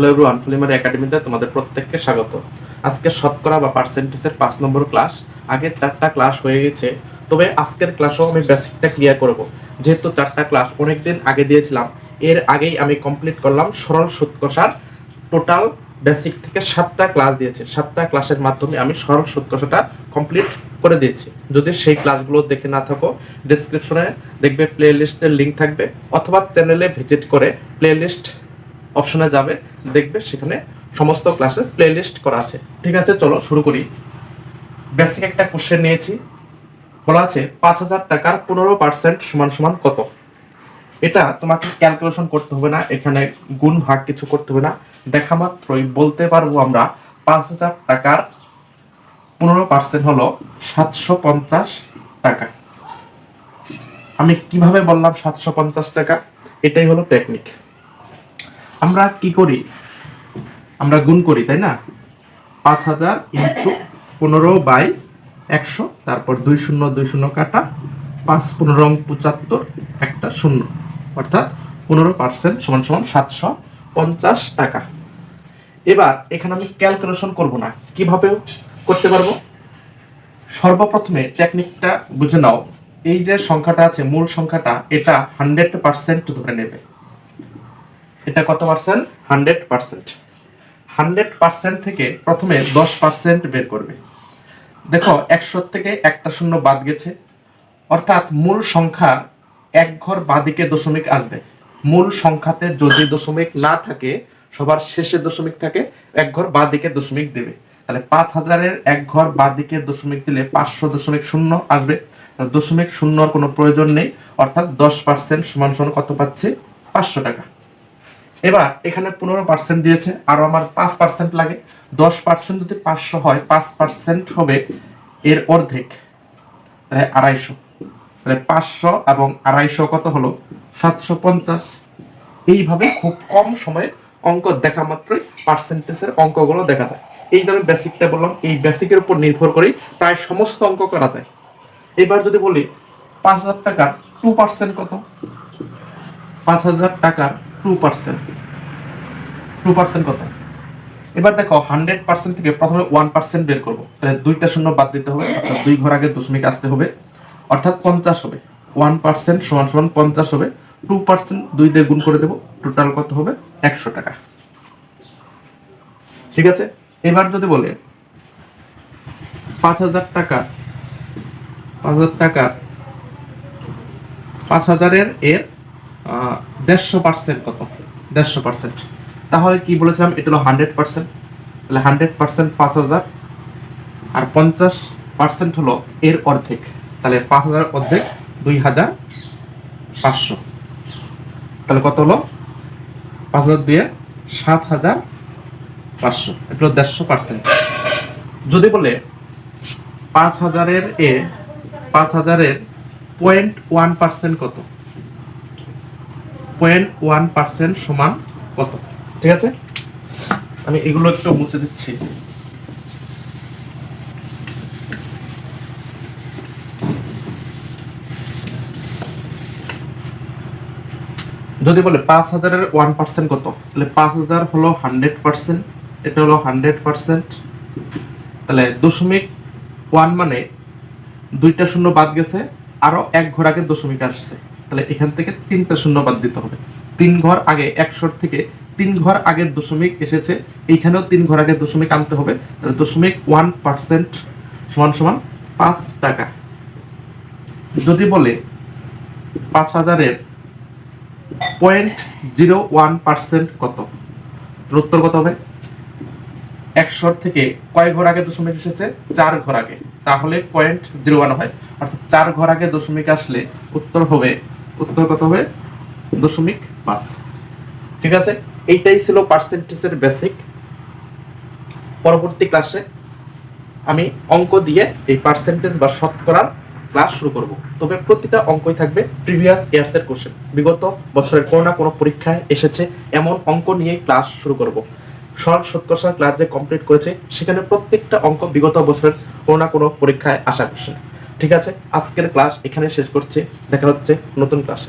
Hello everyone ফুলিমারি একাডেমিতে তোমাদের প্রত্যেককে স্বাগত। আজকে শতকরা বা পার্সেন্টেজের পাঁচ নম্বর ক্লাস আগের চারটা ক্লাস হয়ে গেছে, তবে আজকের ক্লাসও আমি বেসিকটা ক্লিয়ার করব। যেহেতু চারটা ক্লাস অনেকদিন আগে দিয়েছিলাম, এর আগেই আমি কমপ্লিট করলাম সরল সুদ কষার টোটাল বেসিক থেকে সাতটা ক্লাস দিয়েছে। সাতটা ক্লাসের মাধ্যমে আমি সরল সুদ কষাটা কমপ্লিট করে দিয়েছি। যদি সেই ক্লাসগুলো দেখে না থাকো ডিসক্রিপশনে দেখবে প্লে লিস্টের লিঙ্ক থাকবে, অথবা চ্যানেলে ভিজিট করে প্লে লিস্ট অপশনে যাবে, দেখবে সেখানে সমস্ত ক্লাসের প্লেলিস্ট করা আছে। ঠিক আছে, চলো শুরু করি। বেসিক একটা কোশ্চেন নিয়েছি। বলা আছে, পাঁচ হাজার টাকার পনেরো পার্সেন্ট সমান সমান কত? এটা তোমাকে ক্যালকুলেশন করতে হবে না, এখানে গুণ ভাগ কিছু করতে হবে না। দেখা মাত্রই বলতে পারব আমরা, পাঁচ হাজার টাকার পনেরো পার্সেন্ট হলো সাতশো পঞ্চাশ টাকা। আমি কীভাবে বললাম সাতশো পঞ্চাশ টাকা? এটাই হলো টেকনিক আমরা কি করি? আমরা গুণ করি, তাই না? পাঁচ হাজার ইন্টু পনেরো বাই একশো, তারপর দুই শূন্য দুই শূন্য কাটা, পাঁচ পনেরো পঁচাত্তর, একটা শূন্য। অর্থাৎ পনেরো পার্সেন্ট সমান সমান সাতশো পঞ্চাশ টাকা। এবার এখানে আমি ক্যালকুলেশন করব না। কিভাবেও করতে পারব? সর্বপ্রথমে টেকনিকটা বুঝে নাও। এই যে সংখ্যাটা আছে, মূল সংখ্যাটা, এটা হান্ড্রেড পার্সেন্ট ধরে নেবে। এটা কত percent hundred percent hundred percent থেকে প্রথমে দশ পার্সেন্ট বের করবে। দেখো, একশো থেকে একটা শূন্য বাদ গেছে। অর্থাৎ মূল সংখ্যা এক ঘর বাদিকে দশমিক আসবে। মূল সংখ্যাতে যদি দশমিক না থাকে, সবার শেষে দশমিক থাকে, এক ঘর বাদিকে দশমিক দেবে। তাহলে পাঁচ হাজারের এক ঘর বাদিকে দশমিক দিলে পাঁচশো দশমিক শূন্য আসবে। দশমিক শূন্যর কোনো প্রয়োজন নেই। অর্থাৎ দশ পার্সেন্ট সমান সমান কত পাচ্ছে? পাঁচশো টাকা। এবার এখানে পনেরো পার্সেন্ট দিয়েছে, আরও আমার পাঁচ পার্সেন্ট লাগে। দশ পার্সেন্ট যদি পাঁচশো হয়, পাঁচ পার্সেন্ট হবে এর অর্ধেক, তাহলে আড়াইশো। তাহলে পাঁচশো এবং আড়াইশো কত হলো? সাতশো পঞ্চাশ। এইভাবে খুব কম সময়ে অঙ্ক দেখা মাত্রই পার্সেন্টেজের অঙ্কগুলো দেখা যায়। এই আমি বেসিকটা বললাম, এই বেসিকের উপর নির্ভর করেই প্রায় সমস্ত অঙ্ক করা যায়। এবার যদি বলি, পাঁচ হাজার টাকার টু পার্সেন্ট কত? পাঁচ হাজার টাকার টু পার্সেন্ট টু পার্সেন্ট কত? এবার দেখো হান্ড্রেড পার্সেন্ট থেকে প্রথমে ওয়ান পার্সেন্ট বের করব। তাহলে দুইটা শূন্য বাদ দিতে হবে, অর্থাৎ দুই ঘর আগে দশমিক আসতে হবে। অর্থাৎ পঞ্চাশ হবে। ওয়ান পার্সেন্ট সমান সমান পঞ্চাশ হবে। টু পার্সেন্ট দুই দিয়ে গুণ করে দেবো। টোটাল কত হবে? একশো টাকা। ঠিক আছে? এবার যদি বলে, পাঁচ হাজার টাকা, পাঁচ হাজার টাকা, পাঁচ হাজারের এর দেড়শো পার্সেন্ট কত? দেড়শো পার্সেন্ট তাহলে কি বলেছিলাম? এটা হলো হান্ড্রেড পার্সেন্ট তাহলে হান্ড্রেড পার্সেন্ট পাঁচ হাজার। আর পঞ্চাশ পার্সেন্ট হলো এর অর্ধেক। তাহলে পাঁচ হাজার অর্ধেক দুই হাজার পাঁচশো। তাহলে কত হলো? পাঁচ হাজার দুয়ে সাত হাজার পাঁচশো। এটা হলো দেড়শো পার্সেন্ট যদি বলে পাঁচ হাজারের এ, পাঁচ হাজারের পয়েন্ট ওয়ান পার্সেন্ট কত? পয়েন্ট সমান কত? ঠিক আছে? আমি এগুলো একটু মুছে দিচ্ছি। যদি বলে পাঁচ হাজারের ওয়ান পার্সেন্ট কত? তাহলে পাঁচ হাজার হলো হান্ড্রেড পার্সেন্ট। এটা হলো হান্ড্রেড পার্সেন্ট। তাহলে দশমিক ওয়ান মানে দুইটা শূন্য বাদ গেছে, আরও এক আগে দশমিক আসছে। তাহলে এখান থেকে তিনটা শূন্য বাদ দিতে হবে। তিন ঘর আগে একশোর থেকে তিন ঘর আগে দশমিক এসেছে, এইখানেও তিন ঘর আগে দশমিক আনতে হবে। তাহলে দশমিক ওয়ান পার্সেন্ট সমান সমান পাঁচ টাকা। যদি বলে পাঁচ হাজারের পয়েন্ট জিরো ওয়ান পার্সেন্ট কত? উত্তর কত হবে? একশোর থেকে কয় ঘর আগে দশমিক এসেছে? চার ঘর আগে। তাহলে পয়েন্ট জিরো ওয়ান হয়। অর্থাৎ চার ঘর আগে দশমিক আসলে উত্তর হবে উত্তর কত হবে দশমিক পাঁচ। ঠিক আছে? এইটাই ছিল পার্সেন্টেজের বেসিক পরবর্তী ক্লাসে আমি অঙ্ক দিয়ে এই পার্সেন্টেজ বা শতকরার ক্লাস শুরু করব। তবে প্রতিটা অঙ্কই থাকবে প্রিভিয়াস ইয়ার্স এর কোশ্চেন বিগত বছরের কোনো না কোনো পরীক্ষায় এসেছে এমন অঙ্ক নিয়ে ক্লাস শুরু করব। সরল সৎকষার ক্লাস যে কমপ্লিট করেছে, সেখানে প্রত্যেকটা অঙ্ক বিগত বছরের কোনো না কোনো পরীক্ষায় আসা কোশ্চেন ঠিক আছে? আজকের ক্লাস এখানে শেষ করছি। দেখা হচ্ছে নতুন ক্লাসে